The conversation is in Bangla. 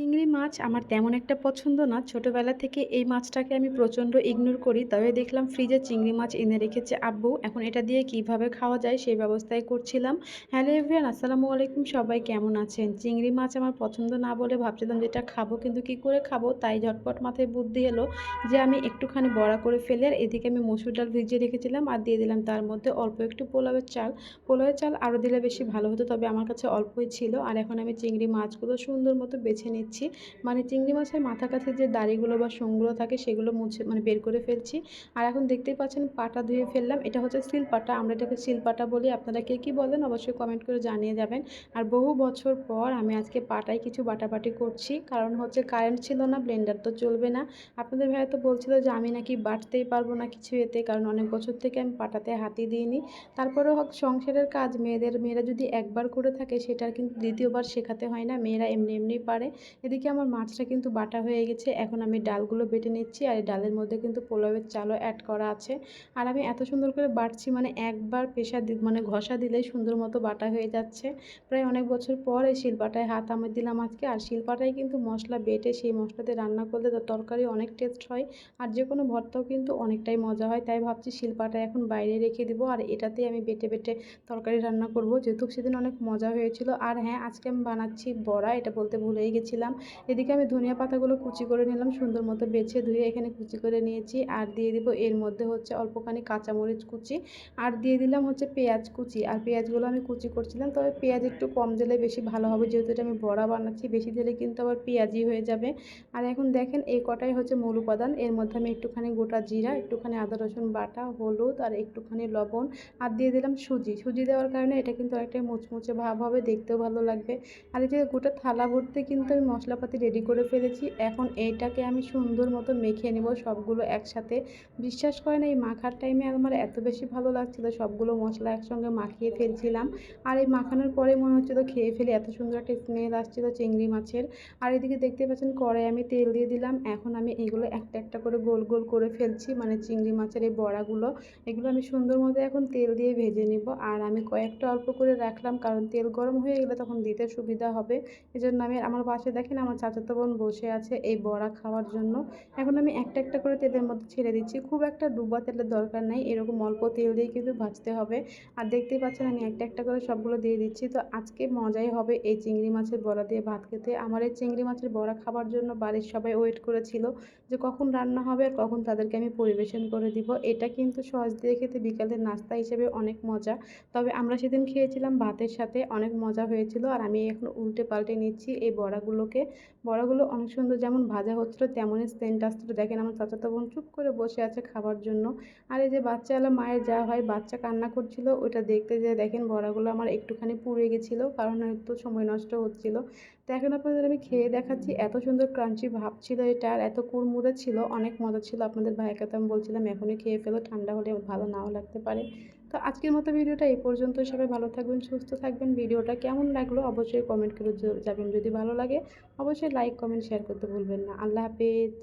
চিংড়ি মাছ আমার তেমন একটা পছন্দ না। ছোটোবেলা থেকে এই মাছটাকে আমি প্রচণ্ড ইগনোর করি। তবে দেখলাম ফ্রিজে চিংড়ি মাছ এনে রেখেছে আব্বু। এখন এটা দিয়ে কীভাবে খাওয়া যায় সেই ব্যবস্থাই করছিলাম। হ্যালো এভরিয়ান আসসালামু আলাইকুম সবাই, কেমন আছেন? চিংড়ি মাছ আমার পছন্দ না বলে ভাবছিলাম যেটা খাব, কিন্তু কি করে খাব? তাই ঝটপট মাথায় বুদ্ধি এলো যে আমি একটুখানি বড়া করে ফেলে আর এদিকে আমি মসুর ডাল ভিজিয়ে রেখেছিলাম আর দিয়ে দিলাম তার মধ্যে অল্প একটু পোলাওয়ের চাল। পোলাওয়ের চাল আরও দিলে বেশি ভালো হতো, তবে আমার কাছে অল্পই ছিল। আর এখন আমি চিংড়ি মাছগুলো সুন্দর মতো বেছে নিচ্ছি। নিচ্ছি মানে চিংড়ি মাছের মাথা কাছে যে দাড়িগুলো বা সোঙগুলো থাকে সেগুলো মুছে মানে বের করে ফেলছি। আর এখন দেখতেই পাচ্ছেন পাটা ধুয়ে ফেললাম। এটা হচ্ছে সিল পাটা। আমরা এটাকে সিল পাটা বলি। আপনারা কে কী বলেন অবশ্যই কমেন্ট করে জানিয়ে যাবেন। আর বহু বছর পর আমি আজকে পাটায় কিছু বাটাবাটি করছি। কারণ হচ্ছে কারেন্ট ছিল না ব্লেন্ডার তো চলবে না। আপনাদের ভাই তো বলছিল যে আমি নাকি বাটতেই পারব না কিছু এতে। কারণ অনেক বছর থেকে আমি পাটাতে হাতি দিইনি। তারপরেও হোক সংসারের কাজ, মেয়েদের, মেয়েরা যদি একবার করে থাকে সেটার কিন্তু দ্বিতীয়বার শেখাতে হয় না। মেয়েরা এমনি এমনি পারে। এদিকে আমার মাছটা কিন্তু বাটা হয়ে গেছে। এখন আমি ডালগুলো বেটে নিচ্ছি আর ডালের মধ্যে কিন্তু পোলাওয়ের চালও অ্যাড করা আছে। আর আমি এত সুন্দর করে বাটছি মানে একবার প্রেশার দি মানে ঘষা দিলেই সুন্দর মতো বাটা হয়ে যাচ্ছে। প্রায় অনেক বছর পর এই শিলপাটায় হাত আমি দিলাম আজকে। আর শিলপাটায় কিন্তু মশলা বেটে সেই মশলাতে রান্না করলে তরকারি অনেক টেস্ট হয়। আর যে কোনো ভর্তাও কিন্তু অনেকটাই মজা হয়। তাই ভাবছি শিলপাটায় এখন বাইরে রেখে দিব আর এটাতেই আমি বেটে বেটে তরকারি রান্না করব। যেহেতু সেদিন অনেক মজা হয়েছিল। আর হ্যাঁ আজকে আমি বানাচ্ছি বড়া, এটা বলতে ভুলেই গেছিলাম। দিলাম। এদিকে আমি ধনিয়া পাতাগুলো কুচি করে নিলাম, সুন্দর মতো বেছে ধুয়ে এখানে কুচি করে নিয়েছি। আর দিয়ে দিব এর মধ্যে হচ্ছে অল্পখানি কাঁচামরিচ কুচি। আর দিয়ে দিলাম হচ্ছে পেঁয়াজ কুচি। আর পেঁয়াজগুলো আমি কুচি করছিলাম, তবে পেঁয়াজ একটু কম দিলে বেশি ভালো হবে। যেহেতু এটা আমি বড়া বানাচ্ছি, বেশি দিলে কিন্তু আবার পেঁয়াজই হয়ে যাবে। আর এখন দেখেন এই কটাই হচ্ছে মূল উপাদান। এর মধ্যে আমি একটুখানি গোটা জিরা, একটুখানি আদা, রসুন বাটা, হলুদ আর একটুখানি লবণ। আর দিয়ে দিলাম সুজি। সুজি দেওয়ার কারণে এটা কিন্তু অনেকটাই মুচমুচে ভাব হবে, দেখতেও ভালো লাগবে। আর এই যে গোটা থালা ভর্তি কিন্তু আমি মশলাপাতি রেডি করে ফেলেছি। এখন এইটাকে আমি সুন্দর মতো মেখে নেব, সবগুলো একসাথে। বিশ্বাস করেন এই মাখার টাইমে আমার এত বেশি ভালো লাগছিল, সবগুলো মশলা একসঙ্গে মাখিয়ে ফেলছিলাম। আর এই মাখানোর পরে মনে হচ্ছিল খেয়ে ফেলে এত সুন্দর একটা স্মেল আসছিল চিংড়ি মাছের। আর এদিকে দেখতে পাচ্ছেন কড়াই আমি তেল দিয়ে দিলাম। এখন আমি এগুলো একটা একটা করে গোল গোল করে ফেলছি মানে চিংড়ি মাছের এই বড়াগুলো। এগুলো আমি সুন্দর মতো এখন তেল দিয়ে ভেজে নিব। আর আমি কয়েকটা অল্প করে রাখলাম, কারণ তেল গরম হয়ে গেলে তখন দিতে সুবিধা হবে। এজন্য আমি আমার পাশে দেখেন আমার চাচাতো বোন বসে আছে এই বড়া খাওয়ার জন্য। এখন আমি একটা একটা করে তেলের মধ্যে ছেড়ে দিচ্ছি। খুব একটা ডুবা তেলের দরকার নেই, এরকম অল্প তেল দিয়ে কিন্তু ভাজতে হবে। আর দেখতেই পাচ্ছেন আমি একটা একটা করে সবগুলো দিয়ে দিচ্ছি। তো আজকে মজাই হবে এই চিংড়ি মাছের বড়া দিয়ে ভাত খেতে। আমার এই চিংড়ি মাছের বড়া খাবার জন্য বাড়ির সবাই ওয়েট করেছিল যে কখন রান্না হবে আর কখন তাদেরকে আমি পরিবেশন করে দিব। এটা কিন্তু সহজ দিয়ে খেতে বিকালের নাস্তা হিসেবে অনেক মজা। তবে আমরা সেদিন খেয়েছিলাম ভাতের সাথে, অনেক মজা হয়েছিল। আর আমি এখন উল্টে পাল্টে নিচ্ছি এই বড়াগুলোকে, বড়াগুলো অনেক সুন্দর যেমন ভাজা হচ্ছিল, তেমনই সেন্ট আসছিল। দেখেন আমার চাচাতো বোন চুপ করে বসে আছে খাবার জন্য। আর এই যে বাচ্চা এলো মায়ের যা হয়, বাচ্চা কান্না করছিল, ওইটা দেখতে যে দেখেন বড়াগুলো আমার একটুখানি পুড়ে গেছিল, কারণ একটু সময় নষ্ট হচ্ছিল। তো এখন আপনাদের আমি খেয়ে দেখাচ্ছি, এত সুন্দর ক্রাঞ্চি ভাব ছিল এটা, আর এত কুড়মুড়ে ছিল, অনেক মজা ছিল। আপনাদের ভাইকে তো আমি বলছিলাম, এখনই খেয়ে ফেলো, ঠান্ডা হলে ভালো নাও লাগতে পারে। তো আজকের মতো ভিডিওটা এই পর্যন্ত। সবাই ভালো থাকবেন, সুস্থ থাকবেন। ভিডিওটা কেমন লাগল অবশ্যই কমেন্ট করে যাবেন যদি ভালো লাগে, অবশ্যই লাইক কমেন্ট শেয়ার করতে ভুলবেন না। আল্লাহ হাফেজ।